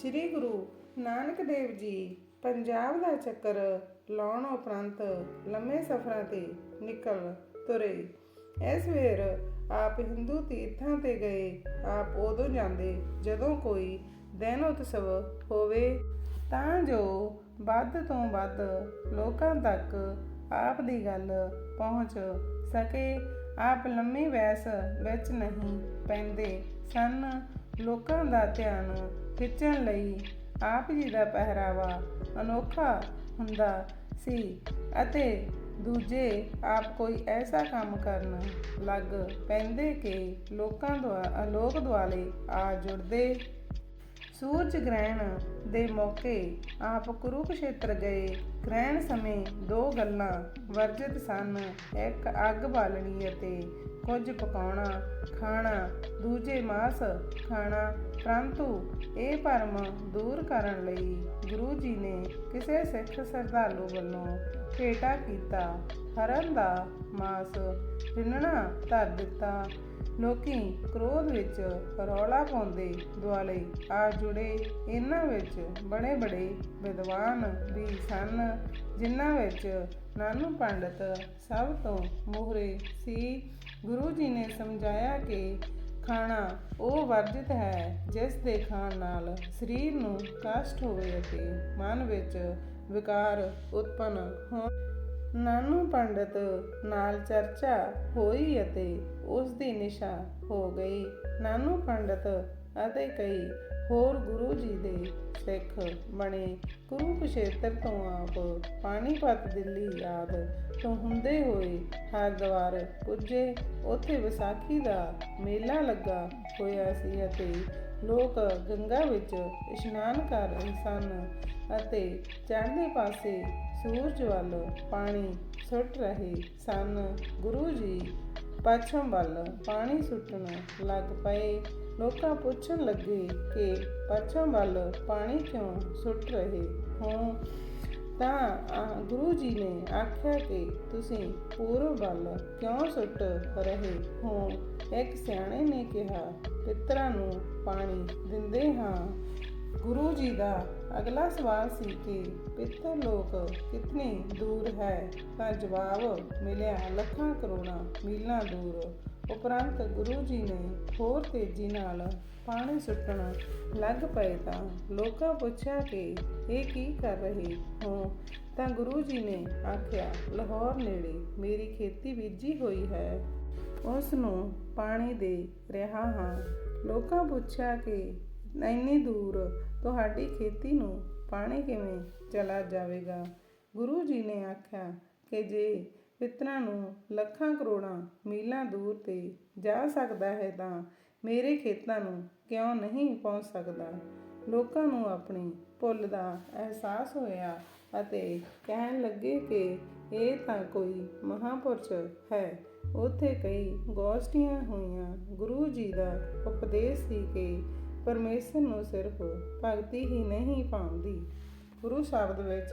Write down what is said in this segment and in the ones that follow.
ਸ੍ਰੀ ਗੁਰੂ ਨਾਨਕ ਦੇਵ ਜੀ ਪੰਜਾਬ ਦਾ ਚੱਕਰ ਲਾਉਣ ਉਪਰੰਤ ਲੰਮੇ ਸਫ਼ਰਾਂ ਤੇ ਨਿਕਲ ਤੁਰੇ। ਇਸ ਵੇਰ ਆਪ ਹਿੰਦੂ ਤੀਰਥਾਂ ਤੇ ਗਏ, ਆਪ ਉਦੋਂ ਜਾਂਦੇ ਜਦੋਂ ਕੋਈ ਦਿਨ ਉਤਸਵ ਹੋਵੇ। ਤਾਂ ਜੋ ਵੱਧ ਤੋਂ ਵੱਧ ਲੋਕਾਂ ਤੱਕ ਆਪ ਦੀ ਗੱਲ ਪਹੁੰਚ ਸਕੇ। ਆਪ ਲੰਮੀ ਵੈਸ ਵਿੱਚ ਨਹੀਂ ਪੈਂਦੇ ਸਨ। ਲੋਕਾਂ ਦਾ ਧਿਆਨ ਖਿੱਚਣ ਲਈ ਆਪ ਜੀ ਦਾ ਪਹਿਰਾਵਾ ਅਨੋਖਾ ਹੁੰਦਾ ਸੀ ਅਤੇ ਦੂਜੇ ਆਪ ਕੋਈ ਐਸਾ ਕੰਮ ਕਰਨ ਲੱਗ ਪੈਂਦੇ ਕਿ ਲੋਕਾਂ ਦੁਆ, ਲੋਕ ਦੁਆਲੇ ਆ ਜੁੜਦੇ। ਸੂਰਜ ਗ੍ਰਹਿਣ ਦੇ ਮੌਕੇ ਆਪ ਕੁਰੂਕਸ਼ੇਤਰ ਗਏ। ਗ੍ਰਹਿਣ ਸਮੇਂ ਦੋ ਗੱਲਾਂ ਵਰਜਿਤ ਸਨ। ਇੱਕ ਅੱਗ ਬਾਲਣੀ ਅਤੇ ਕੁਝ ਪਕਾਉਣਾ, ਖਾਣਾ, ਦੂਜੇ ਮਾਸ ਖਾਣਾ, ਪਰੰਤੂ ਇਹ ਭਰਮ ਦੂਰ ਕਰਨ ਲਈ ਗੁਰੂ ਜੀ ਨੇ ਕਿਸੇ ਸਿੱਖ ਸ਼ਰਧਾਲੂ ਵੱਲੋਂ ਭੇਟਾ ਕੀਤਾ। ਹਰਨ ਦਾ ਮਾਸ ਰਿੰਨਣਾ ਧਰ ਦਿੱਤਾ। ਲੋਕੀ ਕ੍ਰੋਧ ਵਿੱਚ ਰੌਲਾ ਪਾਉਂਦੇ ਦੁਆਲੇ ਆ ਜੁੜੇ ਇਹਨਾਂ ਵਿੱਚ ਬੜੇ ਬੜੇ ਵਿਦਵਾਨ ਵੀ ਸਨ, ਜਿਨ੍ਹਾਂ ਵਿੱਚ ਨਾਨੂ ਪੰਡਤ ਸਭ ਤੋਂ ਮੋਹਰੇ ਸੀ। ਗੁਰੂ ਜੀ ਨੇ ਸਮਝਾਇਆ ਕਿ ਖਾਣਾ ਉਹ ਵਰਜਿਤ ਹੈ ਜਿਸ ਦੇ ਖਾਣ ਨਾਲ ਸਰੀਰ ਨੂੰ ਕਸ਼ਟ ਹੋਵੇ ਅਤੇ ਮਨ ਵਿੱਚ ਵਿਕਾਰ ਉਤਪੰਨ ਹੋਣ। ਨਾਨੂ ਪੰਡਤ ਨਾਲ ਚਰਚਾ ਹੋਈ ਅਤੇ ਉਸ ਦੀ ਨਿਸ਼ਾ ਹੋ ਗਈ। ਨਾਨੂ ਪੰਡਤ ਅਤੇ ਕਈ ਹੋਰ ਗੁਰੂ ਜੀ ਦੇ ਸਿੱਖ ਬਣੇ। ਕੁਰੂਕਸ਼ੇਤਰ ਤੋਂ ਆਪ ਪਾਣੀਪਤ ਦਿੱਲੀ ਆਦ ਤੋਂ ਹੁੰਦੇ ਹੋਏ ਹਰਿਦੁਆਰ ਪੁੱਜੇ। ਉੱਥੇ ਵਿਸਾਖੀ ਦਾ ਮੇਲਾ ਲੱਗਾ ਹੋਇਆ ਸੀ ਅਤੇ ਲੋਕ ਗੰਗਾ ਵਿੱਚ ਇਸ਼ਨਾਨ ਕਰ ਰਹੇ ਸਨ। ਅਤੇ ਚੜ੍ਹਦੇ ਪਾਸੇ ਸੂਰਜ ਵੱਲ ਪਾਣੀ ਸੁੱਟ ਰਹੇ ਸਨ। ਗੁਰੂ ਜੀ ਪੱਛਮ ਵੱਲ ਪਾਣੀ ਸੁੱਟਣ ਲੱਗ ਪਏ। ਲੋਕਾਂ ਪੁੱਛਣ ਲੱਗੇ ਕਿ ਪੱਛਮ ਵੱਲ ਪਾਣੀ ਕਿਉਂ ਸੁੱਟ ਰਹੇ ਹੋ? ਤਾਂ ਗੁਰੂ ਜੀ ਨੇ ਆਖਿਆ ਕਿ ਤੁਸੀਂ ਪੂਰਬ ਵੱਲ ਕਿਉਂ ਸੁੱਟ ਰਹੇ ਹੋ? ਇੱਕ ਸਿਆਣੇ ਨੇ ਕਿਹਾ, ਪਿੱਤਰਾਂ ਨੂੰ ਪਾਣੀ ਦਿੰਦੇ ਹਾਂ। ਗੁਰੂ ਜੀ ਦਾ ਅਗਲਾ ਸਵਾਲ ਸੀ ਕਿ ਪਿੱਤਰ ਲੋਕ ਕਿਤਨੇ ਦੂਰ ਹੈ? ਤਾਂ ਜਵਾਬ ਮਿਲਿਆ, ਲੱਖਾਂ ਕਰੋੜਾਂ ਮੀਲਾਂ ਦੂਰ। ਉਪਰੰਤ ਗੁਰੂ ਜੀ ਨੇ ਹੋਰ ਤੇਜ਼ੀ ਨਾਲ ਪਾਣੀ ਸੁੱਟਣ ਲੱਗ ਪਏ ਤਾਂ ਲੋਕਾਂ ਪੁੱਛਿਆ ਕਿ ਇਹ ਕੀ ਕਰ ਰਹੇ ਹੋ? ਤਾਂ ਗੁਰੂ ਜੀ ਨੇ ਆਖਿਆ, ਲਾਹੌਰ ਨੇੜੇ ਮੇਰੀ ਖੇਤੀ ਬੀਜੀ ਹੋਈ ਹੈ। ਉਸ ਨੂੰ ਪਾਣੀ ਦੇ ਰਿਹਾ ਹਾਂ। ਲੋਕਾਂ ਪੁੱਛਿਆ ਕਿ ਇੰਨੀ ਦੂਰ, ਤੁਹਾਡੀ ਖੇਤੀ ਨੂੰ ਪਾਣੀ ਕਿਵੇਂ ਚਲਾ ਜਾਵੇਗਾ? ਗੁਰੂ ਜੀ ਨੇ ਆਖਿਆ ਕਿ ਜੇ ਪਿਤਰਾਂ ਨੂੰ ਲੱਖਾਂ ਕਰੋੜਾਂ ਮੀਲਾਂ ਦੂਰ ਤੇ ਜਾ ਸਕਦਾ ਹੈ ਤਾਂ ਮੇਰੇ ਖੇਤਾਂ ਨੂੰ ਕਿਉਂ ਨਹੀਂ ਪਹੁੰਚ ਸਕਦਾ? ਲੋਕਾਂ ਨੂੰ ਆਪਣੀ ਭੁੱਲ ਦਾ ਅਹਿਸਾਸ ਹੋਇਆ ਅਤੇ ਕਹਿਣ ਲੱਗੇ ਕਿ ਇਹ ਤਾਂ ਕੋਈ ਮਹਾਪੁਰਸ਼ ਹੈ। ਉੱਥੇ ਕਈ ਗੋਸ਼ਟੀਆਂ ਹੋਈਆਂ। ਗੁਰੂ ਜੀ ਦਾ ਉਪਦੇਸ਼ ਸੀ ਕਿ ਪਰਮੇਸ਼ਰ ਨੂੰ ਸਿਰਫ ਭਗਤੀ ਹੀ ਨਹੀਂ ਪਾਉਂਦੀ ਗੁਰੂ ਸ਼ਬਦ ਵਿੱਚ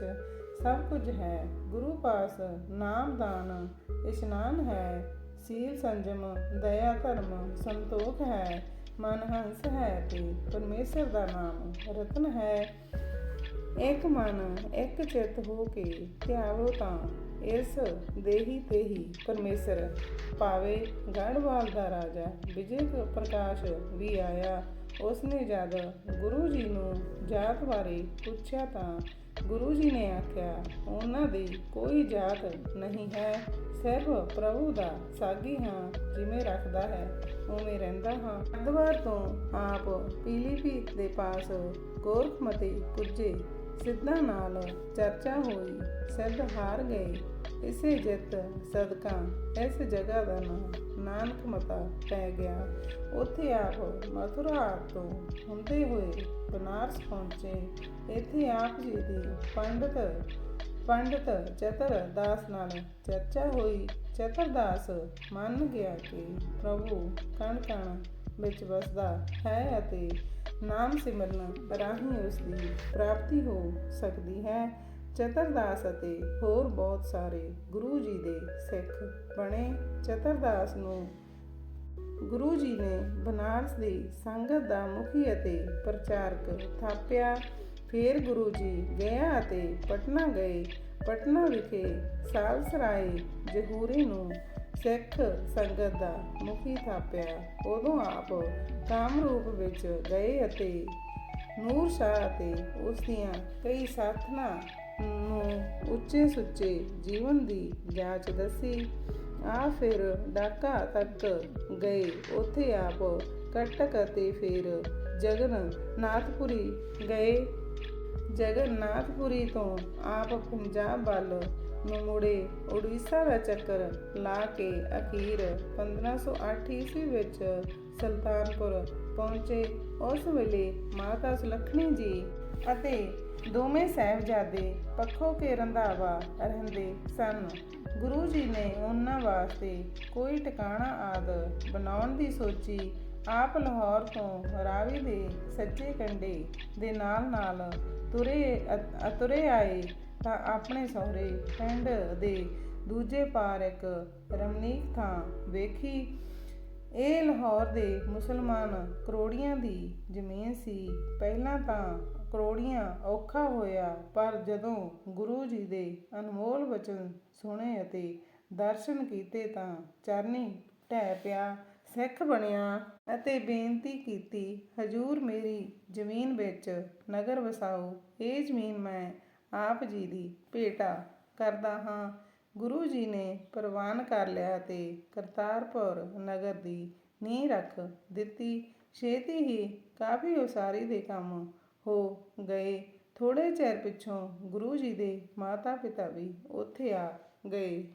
ਸਭ ਕੁਝ ਹੈ। ਗੁਰੂ ਪਾਸ ਨਾਮ ਦਾਨ, ਇਸ਼ਨਾਨ ਹੈ। ਸੀਲ ਸੰਜਮ, ਦਇਆ ਧਰਮ, ਸੰਤੋਖ ਹੈ। ਮਨ ਹੰਸ ਹੈ ਤੇ ਪਰਮੇਸ਼ਰ ਦਾ ਨਾਮ ਰਤਨ ਹੈ। ਇੱਕ ਮਨ, ਇੱਕ ਚਿੱਤ ਹੋ ਕੇ ਧਿਆਵੋ ਤਾਂ ਇਸ ਦੇਹੀ ਤੇ ਹੀ ਪਰਮੇਸ਼ਰ। ਪਾਵੇ ਗੜਵਾਲ ਦਾ ਰਾਜਾ ਵਿਜੇ ਪ੍ਰਕਾਸ਼ ਵੀ ਆਇਆ ਉਸਨੇ ਜਦ ਗੁਰੂ ਜੀ ਨੂੰ ਜਾਤ ਬਾਰੇ ਪੁੱਛਿਆ ਤਾਂ ਗੁਰੂ ਜੀ ਨੇ ਆਖਿਆ, ਉਹਨਾਂ ਦੀ ਕੋਈ ਜਾਤ ਨਹੀਂ ਹੈ। ਸਿਰਫ ਪ੍ਰਭੂ ਦਾ ਸਾਗੀ ਹਾਂ ਜਿਵੇਂ ਰੱਖਦਾ ਹੈ, ਉਵੇਂ ਰਹਿੰਦਾ ਹਾਂ। ਹਰਿਦੁਆਰ ਤੋਂ ਆਪ ਪੀਲੀਭੀਤ ਦੇ ਪਾਸ ਗੋਰਖਮਤੀ ਪੁੱਜੇ। ਸਿੱਧਾਂ ਨਾਲ ਚਰਚਾ ਹੋਈ। ਸਿੱਧ ਹਾਰ ਗਏ। ਇਸੇ ਜਿੱਤ ਸਦਕਾ, ਇਸ ਜਗ੍ਹਾ ਦਾ ਨਾਮ ਨਾਨਕ ਮਤਾ ਪੈ ਗਿਆ। ਉੱਥੇ ਆਪ ਮਥੁਰਾ ਤੋਂ ਹੁੰਦੇ ਹੋਏ ਬਨਾਰਸ ਪਹੁੰਚੇ। ਇੱਥੇ ਆਪ ਜੀ ਦੀ ਪੰਡਤ ਪੰਡਤ ਚਤਰ ਦਾਸ ਨਾਲ ਚਰਚਾ ਹੋਈ। ਚਤਰ ਦਾਸ ਮੰਨ ਗਿਆ ਕਿ ਪ੍ਰਭੂ ਕਣ ਕਣ ਵਿੱਚ ਵਸਦਾ ਹੈ ਅਤੇ ਨਾਮ ਸਿਮਰਨ ਰਾਹੀਂ ਉਸ ਦੀ ਪ੍ਰਾਪਤੀ ਹੋ ਸਕਦੀ ਹੈ। ਚਤਰਦਾਸ ਅਤੇ ਹੋਰ ਬਹੁਤ ਸਾਰੇ ਗੁਰੂ ਜੀ ਦੇ ਸਿੱਖ ਬਣੇ। ਚਤਰਦਾਸ ਨੂੰ ਗੁਰੂ ਜੀ ਨੇ ਬਨਾਰਸ ਦੀ ਸੰਗਤ ਦਾ ਮੁਖੀ ਅਤੇ ਪ੍ਰਚਾਰਕ ਥਾਪਿਆ। ਫਿਰ ਗੁਰੂ ਜੀ ਗਿਆ ਅਤੇ ਪਟਨਾ ਗਏ। ਪਟਨਾ ਵਿਖੇ ਸਾਲਸਰਾਏ ਜਹੂਰੀ ਨੂੰ ਸਿੱਖ ਸੰਗਤ ਦਾ ਮੁਖੀ ਥਾਪਿਆ। ਉਦੋਂ ਆਪ ਕਾਮਰੂਪ ਵਿੱਚ ਗਏ ਅਤੇ ਨੂਰ ਸ਼ਾਹ ਅਤੇ ਉਸ ਦੀਆਂ ਕਈ ਸਾਥਨਾ ਨੂੰ ਉੱਚੇ ਸੁੱਚੇ ਜੀਵਨ ਦੀ ਜਾਂਚ ਦੱਸੀ। ਆ ਫਿਰ ਡਾਕਾ ਤੱਕ ਗਏ। ਉੱਥੇ ਆਪ ਕਟਕ ਅਤੇ ਫਿਰ ਜਗਨਨਾਥਪੁਰੀ ਗਏ। ਜਗਨਨਾਥਪੁਰੀ ਤੋਂ ਆਪ ਪੰਜਾਬ ਵੱਲ ਨੂੰ ਮੁੜੇ। ਉੜੀਸਾ ਦਾ ਚੱਕਰ ਲਾ ਕੇ ਅਖੀਰ 1508 ਈਸਵੀ ਵਿੱਚ ਸੁਲਤਾਨਪੁਰ ਪਹੁੰਚੇ। ਉਸ ਵੇਲੇ ਮਾਤਾ ਸੁਲੱਖਣੀ ਜੀ ਅਤੇ ਦੋਵੇਂ ਸਾਹਿਬਜ਼ਾਦੇ ਪੱਖੋ ਕੇ ਰੰਧਾਵਾ ਰਹਿੰਦੇ ਸਨ। ਗੁਰੂ ਜੀ ਨੇ ਉਹਨਾਂ ਵਾਸਤੇ ਕੋਈ ਟਿਕਾਣਾ ਆਦ ਬਣਾਉਣ ਦੀ ਸੋਚੀ, ਆਪ ਲਾਹੌਰ ਤੋਂ ਰਾਵੀ ਦੇ ਸੱਜੇ ਕੰਢੇ ਦੇ ਨਾਲ ਨਾਲ ਤੁਰੇ ਅ- ਅਤੁਰੇ ਆਏ ਤਾਂ ਆਪਣੇ ਸਹੁਰੇ ਪਿੰਡ ਦੇ ਦੂਜੇ ਪਾਰ ਇੱਕ ਰਮਣੀਕ ਥਾਂ ਵੇਖੀ। ਇਹ ਲਾਹੌਰ ਦੇ ਮੁਸਲਮਾਨ ਕਰੋੜੀਆਂ ਦੀ ਜ਼ਮੀਨ ਸੀ। ਪਹਿਲਾਂ ਤਾਂ ਕਰੋੜੀਆਂ ਔਖਾ ਹੋਇਆ, ਪਰ ਜਦੋਂ ਗੁਰੂ ਜੀ ਦੇ ਅਨਮੋਲ ਵਚਨ ਸੁਣੇ ਅਤੇ ਦਰਸ਼ਨ ਕੀਤੇ ਤਾਂ ਚਰਨੀ ਢਹਿ ਪਿਆ, ਸਿੱਖ ਬਣਿਆ ਅਤੇ ਬੇਨਤੀ ਕੀਤੀ, ਹਜੂਰ ਮੇਰੀ ਜ਼ਮੀਨ ਵਿੱਚ ਨਗਰ ਵਸਾਓ, ਇਹ ਜ਼ਮੀਨ ਮੈਂ ਆਪ ਜੀ ਦੀ ਭੇਟਾ ਕਰਦਾ ਹਾਂ। ਗੁਰੂ ਜੀ ਨੇ ਪ੍ਰਵਾਨ ਕਰ ਲਿਆ ਤੇ ਕਰਤਾਰਪੁਰ ਨਗਰ ਦੀ ਨੀਂਹ ਰੱਖ ਦਿੱਤੀ। ਛੇਤੀ ਹੀ ਕਾਫੀ ਉਸਾਰੀ ਦੇ ਕੰਮ ਹੋ ਗਏ। ਥੋੜੇ ਚਿਰ ਪਿੱਛੋਂ ਗੁਰੂ ਜੀ ਦੇ ਮਾਤਾ ਪਿਤਾ ਵੀ ਉੱਥੇ ਆ ਗਏ।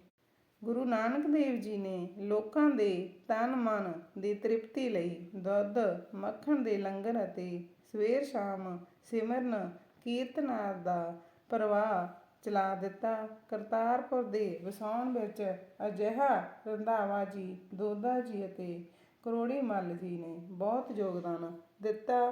ਗੁਰੂ ਨਾਨਕ ਦੇਵ ਜੀ ਨੇ ਲੋਕਾਂ ਦੇ ਤਨ ਮਨ ਦੀ ਤ੍ਰਿਪਤੀ ਲਈ ਦੁੱਧ, ਮੱਖਣ ਦੇ ਲੰਗਰ ਅਤੇ ਸਵੇਰ ਸ਼ਾਮ ਸਿਮਰਨ ਕੀਰਤਨਾਰ ਦਾ ਪ੍ਰਵਾਹ ਚਲਾ ਦਿੱਤਾ। ਕਰਤਾਰਪੁਰ ਦੇ ਵਸਾਉਣ ਵਿੱਚ ਅਜਿਹਾ ਰੰਧਾਵਾ ਜੀ, ਦੋਦਾ ਜੀ ਅਤੇ ਕਰੋੜੀ ਮੱਲ ਜੀ ਨੇ ਬਹੁਤ ਯੋਗਦਾਨ ਦਿੱਤਾ।